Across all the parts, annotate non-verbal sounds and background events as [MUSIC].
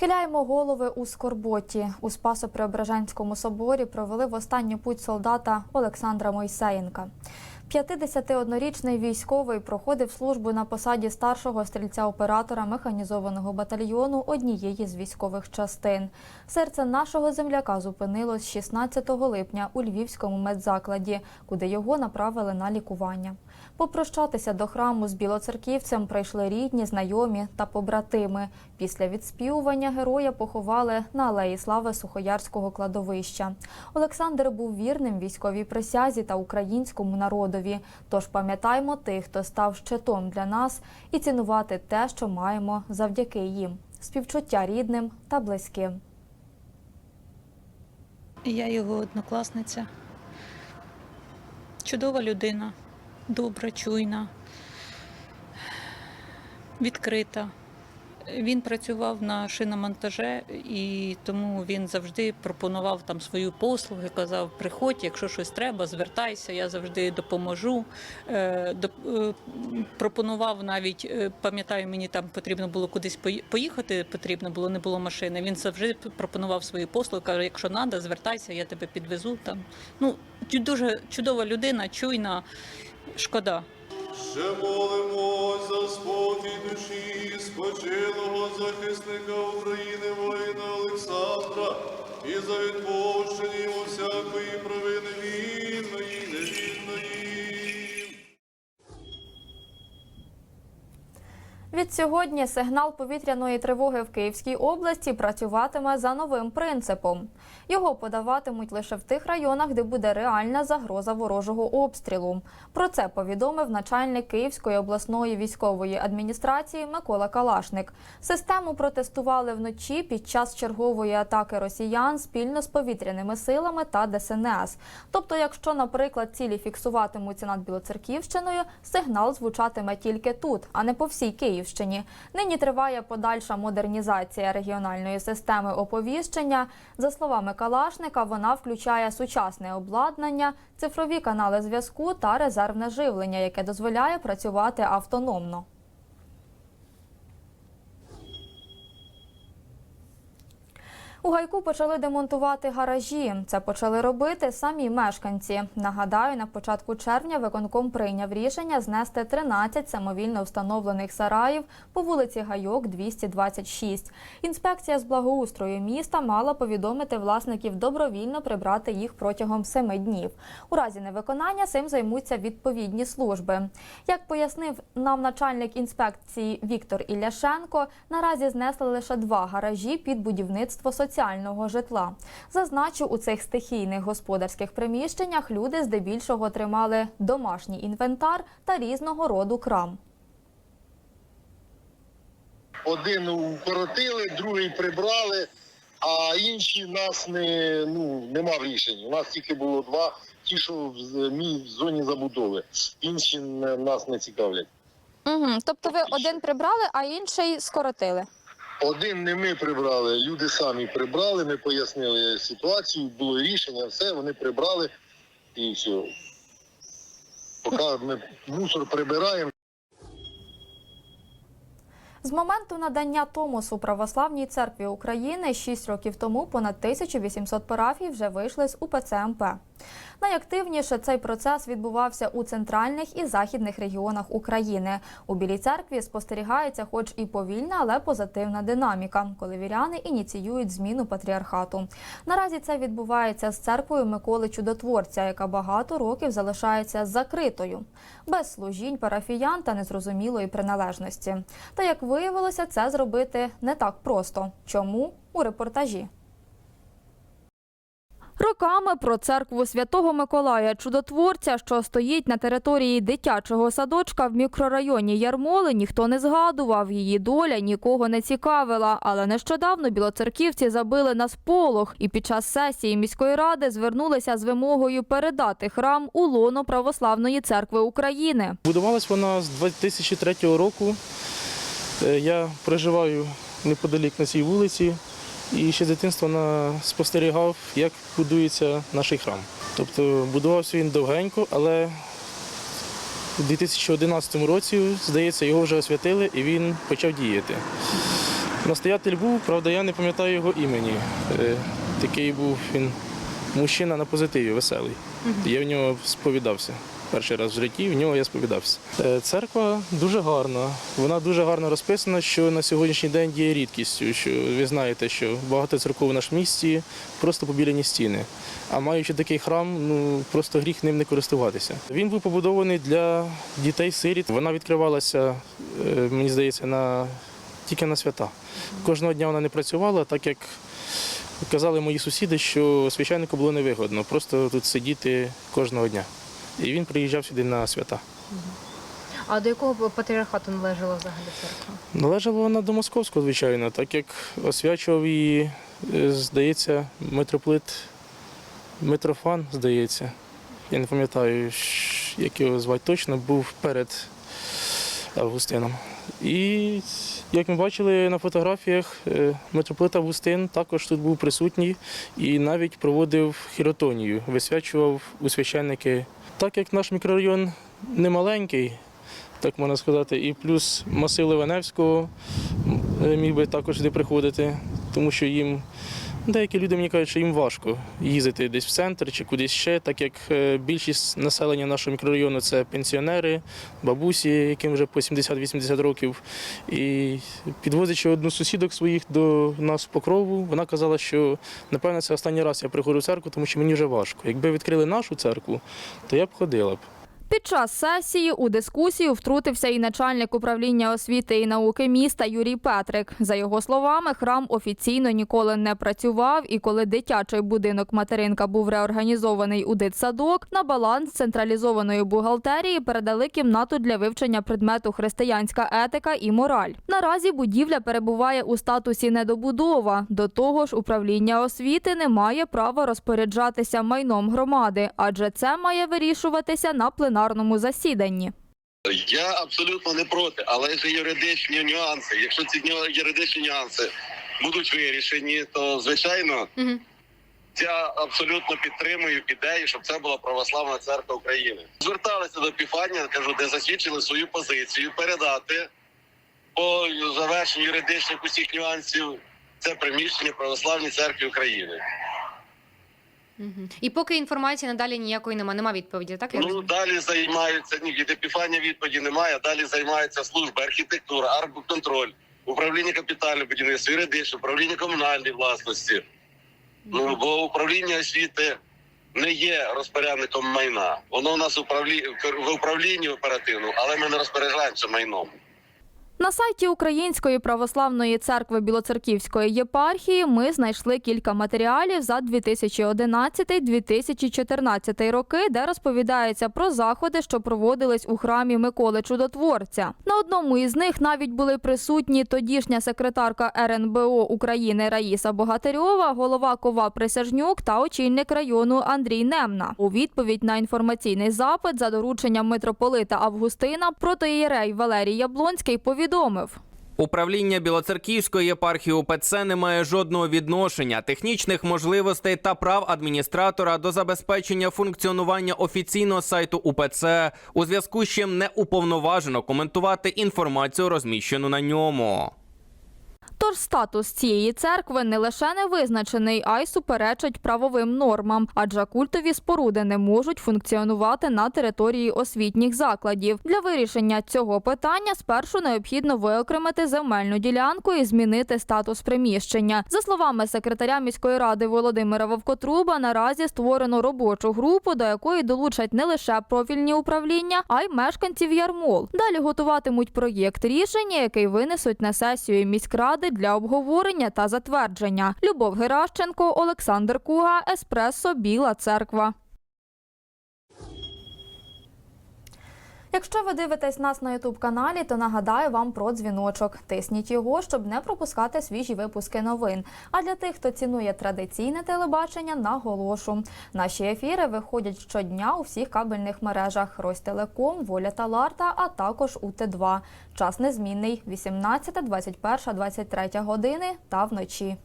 Схиляємо голови у скорботі. У Спасо-Преображенському соборі провели в останню путь солдата Олександра Мойсеєнка. 51-річний військовий проходив службу на посаді старшого стрільця-оператора механізованого батальйону однієї з військових частин. Серце нашого земляка зупинилось 16 липня у Львівському медзакладі, куди його направили на лікування. Попрощатися до храму з білоцерківцем прийшли рідні, знайомі та побратими. Після відспівування героя поховали на алеї слави Сухоярського кладовища. Олександр був вірним військовій присязі та українському народові. Тож пам'ятаймо тих, хто став щитом для нас, і цінувати те, що маємо завдяки їм. Співчуття рідним та близьким. Я його однокласниця. Чудова людина, добра, чуйна, відкрита. Він працював на шиномонтаже, і тому він завжди пропонував там свої послуги, казав: приходь, якщо щось треба, звертайся, я завжди допоможу. Е, е, пропонував навіть, е, пам'ятаю, мені там потрібно було кудись поїхати, потрібно було, не було машини. Він завжди пропонував свої послуги, каже, якщо треба, звертайся, я тебе підвезу. Там. Ну, дуже чудова людина, чуйна, шкода. Ще молимось за спокій душі спочилого захисника України воїна Олександра і за відпущення всякої провини Від сьогодні сигнал повітряної тривоги в Київській області працюватиме за новим принципом. Його подаватимуть лише в тих районах, де буде реальна загроза ворожого обстрілу. Про це повідомив начальник Київської обласної військової адміністрації Микола Калашник. Систему протестували вночі під час чергової атаки росіян спільно з повітряними силами та ДСНС. Тобто, якщо, наприклад, цілі фіксуватимуться над Білоцерківщиною, сигнал звучатиме тільки тут, а не по всій Київщині. Нині триває подальша модернізація регіональної системи оповіщення. За словами Калашника, вона включає сучасне обладнання, цифрові канали зв'язку та резервне живлення, яке дозволяє працювати автономно. У гайку почали демонтувати гаражі. Це почали робити самі мешканці. Нагадаю, на початку червня виконком прийняв рішення знести 13 самовільно встановлених сараїв по вулиці Гайок 226. Інспекція з благоустрою міста мала повідомити власників добровільно прибрати їх протягом семи днів. У разі невиконання цим займуться відповідні служби. Як пояснив нам начальник інспекції Віктор Ілляшенко, наразі знесли лише два гаражі під будівництво соціального житла. Зазначу, у цих стихійних господарських приміщеннях люди здебільшого тримали домашній інвентар та різного роду крам. Один укоротили, другий прибрали, а інші в нас не ну нема в рішенні. У нас тільки було два, ті, що в мій в зоні забудови. Інші не- нас не цікавлять. Угу. Тобто ви один прибрали, а інший скоротили. Один не ми прибрали, люди самі прибрали. Ми пояснили ситуацію, було рішення, все вони прибрали і все. Поки ми мусор прибираємо. З моменту надання Томосу Православній церкві України 6 років тому понад 1800 парафій вже вийшли з УПЦ МП. Найактивніше цей процес відбувався у центральних і західних регіонах України. У Білій церкві спостерігається, хоч і повільна, але позитивна динаміка, коли віряни ініціюють зміну патріархату. Наразі це відбувається з церквою Миколи Чудотворця, яка багато років залишається закритою, без служінь парафіян та незрозумілої приналежності. Та як виявилося, це зробити не так просто. Чому у репортажі? Роками про церкву святого Миколая Чудотворця, що стоїть на території дитячого садочка в мікрорайоні Ярмоли, ніхто не згадував. Її доля нікого не цікавила. Але нещодавно білоцерківці забили на сполох і під час сесії міської ради звернулися з вимогою передати храм у лоно Православної церкви України. Будувалась вона з 2003 року. Е, Я проживаю неподалік на цій вулиці і ще з дитинства спостерігав, як будується наш храм. Тобто будувався він довгенько, але у 2011 році, здається, його вже освятили і він почав діяти. Настоятель був, правда, я не пам'ятаю його імені. Е, Такий був він мужчина на позитиві, веселий. Я в нього сповідався. Перший раз в житті в нього я сповідався. Е, Церква дуже гарна. Вона дуже гарно розписана, що на сьогоднішній день є рідкістю. Що ви знаєте, що багато церков в нашому місті просто побіляні стіни. А маючи такий храм, ну просто гріх ним не користуватися. Він був побудований для дітей-сиріт. Вона відкривалася, е, мені здається, на тільки на свята. Кожного дня вона не працювала, так як казали мої сусіди, що священнику було невигодно просто тут сидіти кожного дня. І він приїжджав сюди на свята. А до якого патріархату належала взагалі церква? Належала вона до московського, звичайно, так як освячував її, е, здається, митрополит Митрофан, здається. Я не пам'ятаю, як його звати точно, був перед Августином. І як ми бачили на фотографіях, е, митрополит Августин також тут був присутній і навіть проводив хіротонію, висвячував у священники. Так як наш мікрорайон не маленький, так можна сказати, і плюс масив Ливаневського е, міг би також сюди приходити, тому що їм деякі люди мені кажуть, що їм важко їздити десь в центр чи кудись ще, так як е, більшість населення нашого мікрорайону це пенсіонери, бабусі, яким вже по 70-80 років. І підвозячи одну з сусідок своїх до нас в покрову, вона казала, що напевно це останній раз я приходжу в церкву, тому що мені вже важко. Якби відкрили нашу церкву, то я б ходила б. Під час сесії у дискусію втрутився і начальник управління освіти і науки міста Юрій Петрик. За його словами, храм офіційно ніколи не працював, і коли дитячий будинок материнка був реорганізований у дитсадок, на баланс централізованої бухгалтерії передали кімнату для вивчення предмету християнська етика і мораль. Наразі будівля перебуває у статусі недобудова. До того ж, управління освіти не має права розпоряджатися майном громади, адже це має вирішуватися на пленарному засіданні. Я абсолютно не проти, але ж юридичні нюанси. Якщо ці юридичні нюанси будуть вирішені, то звичайно Угу. я абсолютно підтримую ідею, щоб це була православна церква України. Зверталися до Піфанія, кажу, де засвідчили свою позицію, передати по завершенню юридичних усіх нюансів це приміщення православній церкві України. Угу. І поки інформації надалі ніякої немає, нема відповіді, так? Я Ну розумію? далі займаються ні, від Епіфанія відповіді немає. Далі займаються служби архітектура, арбуконтроль, управління капітального будівництва, юридичне, управління комунальної власності. Ну бо управління освіти не є розпорядником майна. Воно у нас управлі... в управлінні оперативному, але ми не розпоряджаємося майном. На сайті Української православної церкви Білоцерківської єпархії ми знайшли кілька матеріалів за 2011-2014 роки, де розповідається про заходи, що проводились у храмі Миколи Чудотворця. На одному із них навіть були присутні тодішня секретарка РНБО України Раїса Богатирьова, голова Кова Присяжнюк та очільник району Андрій Немна. У відповідь на інформаційний запит за дорученням митрополита Августина протоієрей Валерій Яблонський повідомив. Управління Білоцерківської єпархії УПЦ не має жодного відношення, технічних можливостей та прав адміністратора до забезпечення функціонування офіційного сайту УПЦ, у зв'язку з чим не уповноважено коментувати інформацію, розміщену на ньому. Тож статус цієї церкви не лише не визначений, а й суперечить правовим нормам, адже культові споруди не можуть функціонувати на території освітніх закладів. Для вирішення цього питання спершу необхідно виокремити земельну ділянку і змінити статус приміщення. За словами секретаря міської ради Володимира Вовкотруба, наразі створено робочу групу, до якої долучать не лише профільні управління, а й мешканців Ярмол. Далі готуватимуть проєкт рішення, який винесуть на сесію міськради для обговорення та затвердження. Любов Геращенко, Олександр Куга, Еспресо, Біла Церква. Якщо ви дивитесь нас на Ютуб каналі, то нагадаю вам про дзвіночок. Тисніть його, щоб не пропускати свіжі випуски новин. А для тих, хто цінує традиційне телебачення, наголошу. Наші ефіри виходять щодня у всіх кабельних мережах Ростелеком, Воля та Ларта, а також УТ2. Час незмінний 18, 21, 23 години та вночі.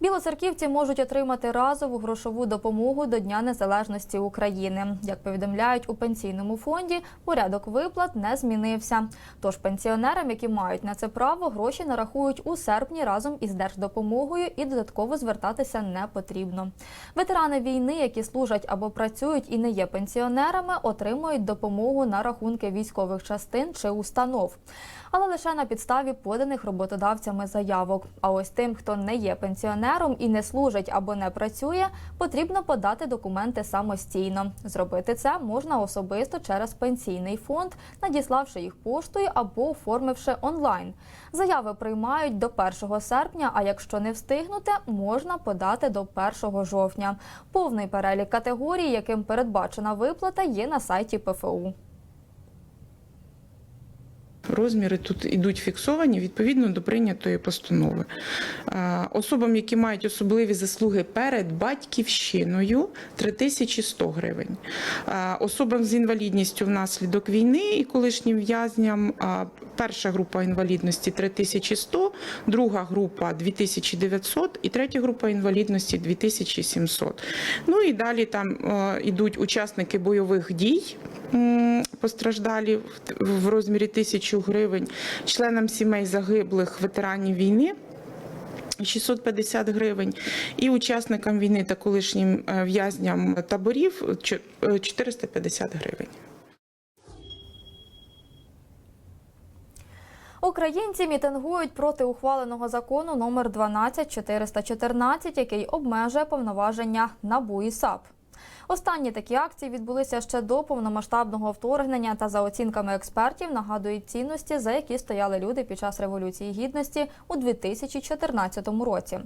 Білоцерківці можуть отримати разову грошову допомогу до Дня Незалежності України. Як повідомляють у пенсійному фонді, порядок виплат не змінився. Тож пенсіонерам, які мають на це право, гроші нарахують у серпні разом із держдопомогою і додатково звертатися не потрібно. Ветерани війни, які служать або працюють і не є пенсіонерами, отримують допомогу на рахунки військових частин чи установ. Але лише на підставі поданих роботодавцями заявок. А ось тим, хто не є пенсіонером і не служить або не працює, потрібно подати документи самостійно. Зробити це можна особисто через пенсійний фонд, надіславши їх поштою або оформивши онлайн. Заяви приймають до 1 серпня, а якщо не встигнути, можна подати до 1 жовтня. Повний перелік категорій, яким передбачена виплата, є на сайті ПФУ. Розміри тут ідуть фіксовані відповідно до прийнятої постанови. Особам, які мають особливі заслуги перед батьківщиною 3100 гривень. Особам з інвалідністю внаслідок війни і колишнім в'язням перша група інвалідності 3100, друга група 2900 і третя група інвалідності 2700. Ну і далі там е, ідуть учасники бойових дій постраждалі в- розмірі тисячу гривень, членам сімей загиблих ветеранів війни. 650 гривень і учасникам війни та колишнім е, в'язням таборів е, 450 гривень. Українці мітингують проти ухваленого закону номер 12414, який обмежує повноваження НАБУ і САП. Останні такі акції відбулися ще до повномасштабного вторгнення та за оцінками експертів нагадують цінності, за які стояли люди під час революції гідності у 2014 році.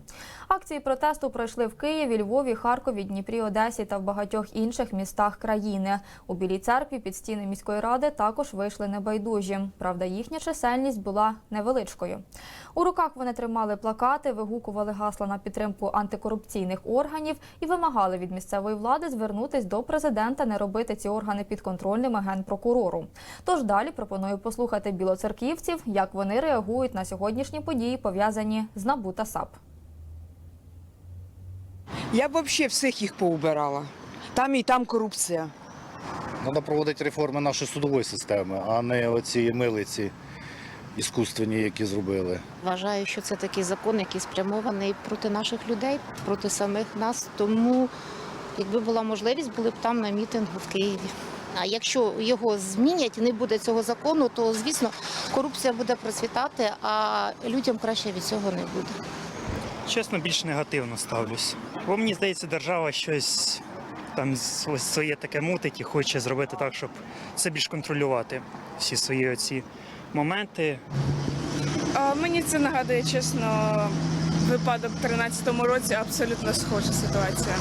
Акції протесту пройшли в Києві, Львові, Харкові, Дніпрі, Одесі та в багатьох інших містах країни. У Білій церкві під стіни міської ради також вийшли небайдужі. Правда, їхня чисельність була невеличкою. У руках вони тримали плакати, вигукували гасла на підтримку антикорупційних органів і вимагали від місцевої влади звернутись до президента, не робити ці органи підконтрольними генпрокурору. Тож далі пропоную послухати білоцерківців, як вони реагують на сьогоднішні події, пов'язані з НАБУ та САП. Я б взагалі всіх їх поубирала. Там і там корупція. Треба проводити реформи нашої судової системи, а не оці милиці іскусственні, які зробили. Вважаю, що це такий закон, який спрямований проти наших людей, проти самих нас. Тому, якби була можливість, були б там на мітингу в Києві. А якщо його змінять і не буде цього закону, то звісно корупція буде процвітати, а людям краще від цього не буде. Чесно, більш негативно ставлюсь. Бо мені здається, держава щось там своє таке мутить і хоче зробити так, щоб це більш контролювати. Всі свої оці моменти. А, Мені це нагадує, чесно, випадок в 13-му році абсолютно схожа ситуація.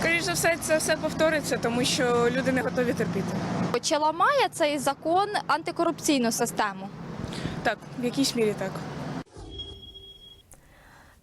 Скоріше за все, це все повториться, тому що люди не готові терпіти. Чи ламає цей закон антикорупційну систему? Так, в якійсь мірі так.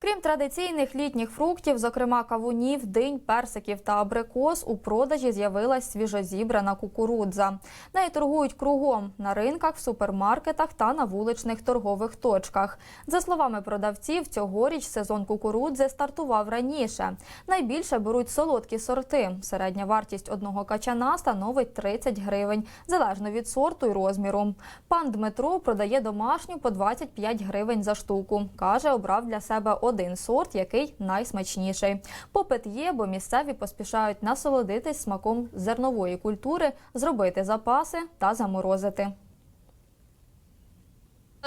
Крім традиційних літніх фруктів, зокрема кавунів, динь, персиків та абрикос, у продажі з'явилась свіжозібрана кукурудза. Нею торгують кругом на ринках, в супермаркетах та на вуличних торгових точках. За словами продавців, цьогоріч сезон кукурудзи стартував раніше. Найбільше беруть солодкі сорти. Середня вартість одного качана становить 30 гривень, залежно від сорту і розміру. Пан Дмитро продає домашню по 25 гривень за штуку. Каже, обрав для себе один сорт, який найсмачніший. Попит є, бо місцеві поспішають насолодитись смаком зернової культури, зробити запаси та заморозити.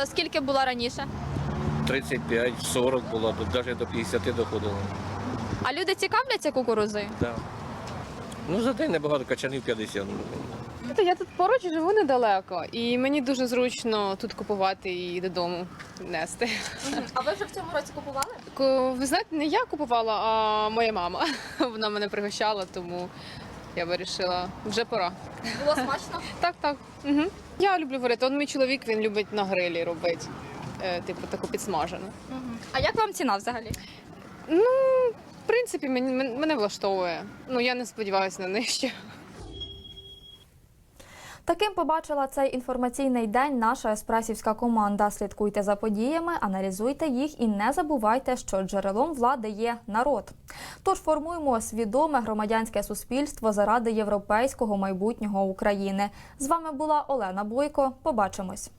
Скільки було раніше? 35-40 було, тут навіть до 50 доходило. А люди цікавляться кукурузою? Да. Ну, за день небагато, качанів 50. Я тут поруч живу недалеко, і мені дуже зручно тут купувати і додому нести. А ви вже в цьому році купували? Ку- Ви знаєте, не я купувала, а моя мама. [LAUGHS] Вона мене пригощала, тому я вирішила, вже пора. Було смачно? [LAUGHS] Так, так. Угу. Я люблю варити. Он мій чоловік він любить на грилі робити. Е, типу таку підсмажену. А як вам ціна взагалі? Ну, в принципі, мені, мене влаштовує. Ну, я не сподіваюся на нижче. Таким побачила цей інформаційний день наша еспресівська команда. Слідкуйте за подіями, аналізуйте їх і не забувайте, що джерелом влади є народ. Тож формуємо свідоме громадянське суспільство заради європейського майбутнього України. З вами була Олена Бойко. Побачимось.